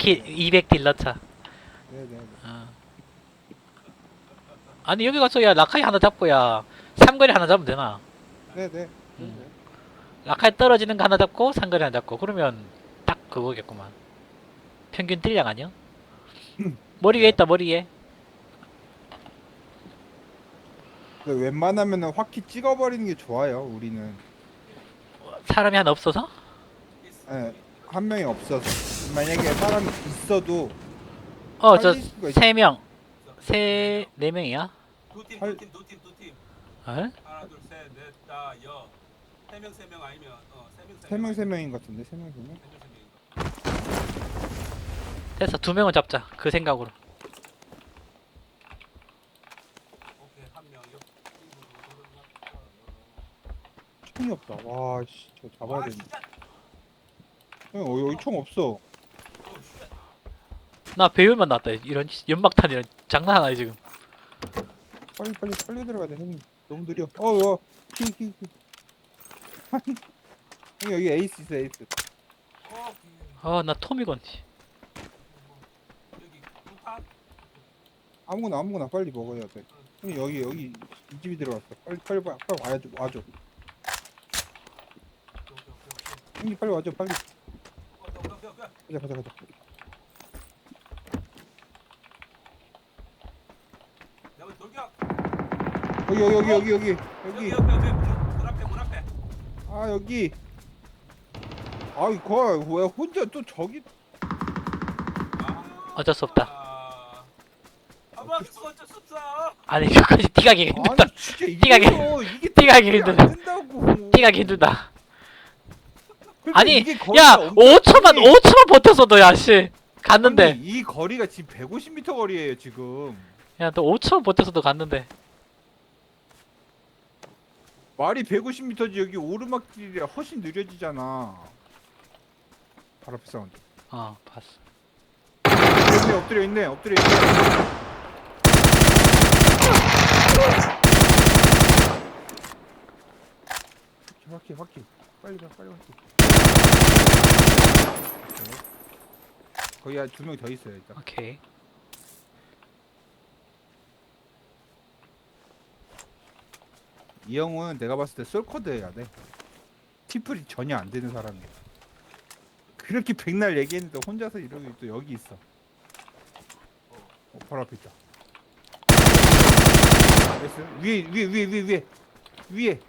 키, 200딜 넣자. 네네. 어. 아니 여기 가서 야 라카이 하나 잡고 야 삼거리 하나 잡으면 되나? 네네. 음. 라카이 떨어지는 거 하나 잡고 삼거리 하나 잡고 그러면 딱 그거겠구만. 평균 딜량 아니야? 머리 위에 있다 머리 위에. 근데 웬만하면은 확히 찍어버리는 게 좋아요. 우리는 사람이 하나 없어서? 예, 한 명이 없어서 만약에 사람이 있어도 어 저 살릴 수가 있- 세 명, 세 네 명이야? 두팀 할- 두팀 두팀 두팀 어? 하나 둘셋넷다여세명 세명 아니면 어세명세 세명세 명인 것 같은데 세 명세 명. 됐어 두 명은 잡자 그 생각으로. 오케이 한명 옆. 총이 없다. 와, 씨, 저 잡아야 아 되는데. 진짜. 형, 어, 여기 총 없어. 어, 쉣. 나 배율만 났다 이런 연막탄 이런 장난 아니야 지금. 빨리 빨리 빨리 들어가야 돼. 형님 너무 느려. 어, 어, 키, 키, 키. 형 여기 에이스 있어 에이스. 어, 아나 토미건. 씨. 아무거나 아무거나 빨리 먹어야 돼. 형 여기 여기 이 집이 들어갔어. 빨리 빨리 빨리, 빨리 와야죠 와줘. 형님 빨리 와줘 빨리. 가자 가자 가자. 여기 돌격. 여기 여기 여기 여기 여기 여기 여기. 옆에 문 앞에 문 앞에. 아 여기. 아이 거왜 혼자 또 저기 아. 어쩔 수 없다. 아. 아마 그거 어쩔 수 없어. 아니 그까지 뛰가기 힘들다. 아니 진짜 띠가게- 이거 이게 뛰가기 안 힘들다. 된다고. 뛰가기 힘들다. 그러니까 아니 이게 거리가 야 엄청 5초만 크니. 5초만 버텼어도 야씨 갔는데. 아니, 이 거리가 지금 150m 거리예요 지금. 야너 5초만 버텼어도 갔는데. 말이 150m지 여기 오르막길이라 훨씬 느려지잖아. 바로 앞에 사운드. 어 봤어. 있네, 엎드려 있네 엎드려 있네. 확히 확히 빨리 가 빨리 확히. 거기 한두명 더 있어요 일단. 오케이. 이 형은 내가 봤을 때 솔코드 해야 돼. 티플이 전혀 안 되는 사람이야. 그렇게 백날 얘기했는데 혼자서 이러고 또 여기 있어. 어, 바로 앞에 있다. 됐어. 위에, 위에, 위에, 위에, 위에. 위에.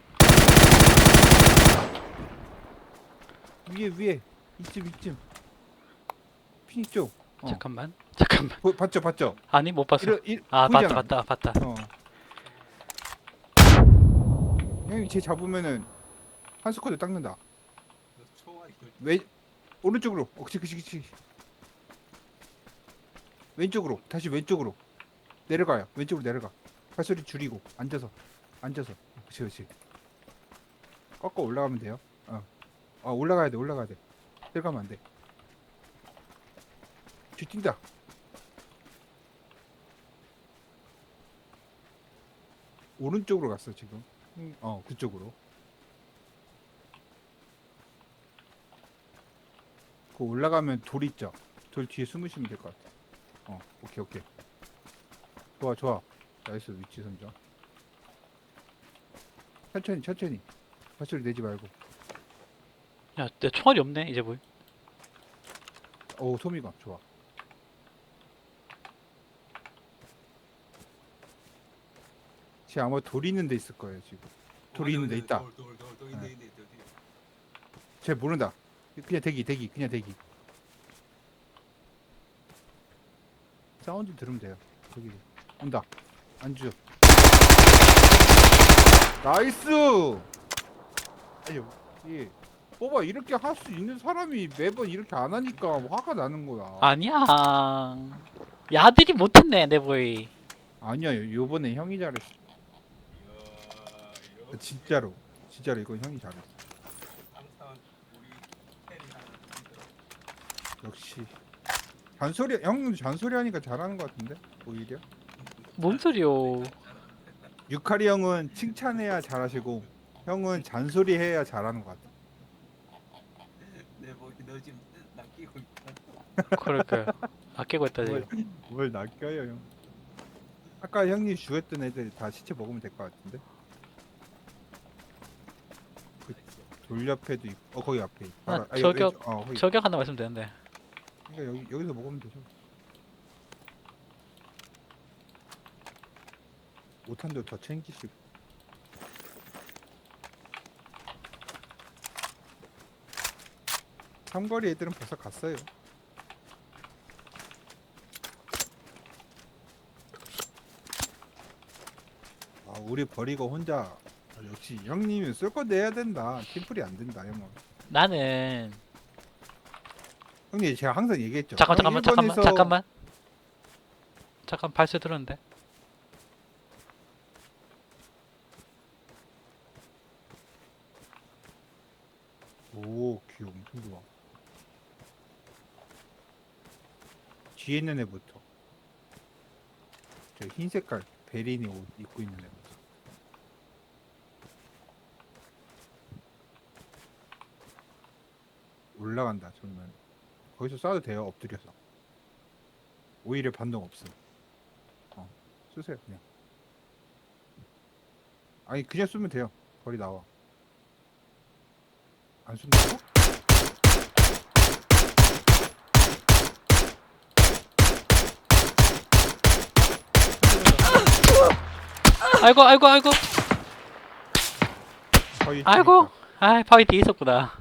위에, 위에. 이쯤, 이쯤. 피닉 쪽. 어. 잠깐만 잠깐만 보- 봤죠, 봤죠? 아니 못 봤어 이러- 이- 아 봤다 봤다 봤다 어. 형이 쟤 잡으면은 한 스쿼드 닦는다. 왼 오른쪽으로. 어, 그치 그치 그치. 왼쪽으로. 다시 왼쪽으로. 내려가요. 왼쪽으로 내려가. 발소리 줄이고 앉아서 앉아서. 어, 그치 그치. 꺾어 올라가면 돼요. 어. 아 올라가야 돼 올라가야 돼. 내려가면 안 돼. 뒤 뛴다. 오른쪽으로 갔어 지금. 음, 어 그쪽으로. 그 올라가면 돌 있죠. 돌 뒤에 숨으시면 될 것 같아. 어 오케이 오케이. 좋아 좋아. 나이스 위치 선정. 천천히 천천히. 발소리 내지 말고. 야 내 총알이 없네 이제 뭐. 오 소미감 좋아. 쟤 아마 돌 있는 데 있을 거예요 지금. 돌이 있는 데 있다. 돌돌돌돌 네. 있네 있네 있네. 쟤 모른다. 그냥 대기 대기 그냥 대기. 사운드 들으면 돼요. 저기 온다. 안주. 나이스. 아유 예. 뽑아 이렇게 할 수 있는 사람이 매번 이렇게 안 하니까 화가 나는 거야. 아니야. 야들이 못했네 내 보이. 아니야 요- 요번에 형이 잘했어. 이거 진짜로 진짜로 이건 형이 잘했어. 역시 잔소리 형도 잔소리 하니까 잘하는 것 같은데 오히려. 뭔 소리요? 유카리 형은 칭찬해야 잘하시고 형은 잔소리 해야 잘하는 것 같아. 내 보기 너 지금 낚이고 있다. 그러니까 아끼고 있다 뭘, 지금. 뭘 낚여요 형 아까 형님 죽였던 애들 다 시체 먹으면 될 것 같은데 그 돌 옆에도 있고 어 거기 앞에 아, 바로- 아니, 저격- 왼쪽- 어 거기 저격 하나 있으면 되는데. 그러니까 여기, 여기서 먹으면 되죠. 오탄도 더 챙기시고. 삼거리 애들은 벌써 갔어요. 아 우리 버리고 혼자 아, 역시 형님이 쓸거 내야 된다 팀플이 안 된다 형님 나는 형님 제가 항상 얘기했죠 잠깐 형 잠깐만 잠깐만 잠깐만. 잠깐 발소 들었는데. 오, 귀 엄청 좋아. 뒤에 있는 애부터. 저 흰 색깔 베린이 옷 입고 있는 애부터. 올라간다, 정면. 거기서 쏴도 돼요, 엎드려서. 오히려 반동 없음. 어, 쏘세요, 그냥. 아니, 그냥 쏘면 돼요. 거리 나와. 안 쏜다고? 아이고 아이고 아이고 거의 아이고. 아 바위 뒤에 있었구나.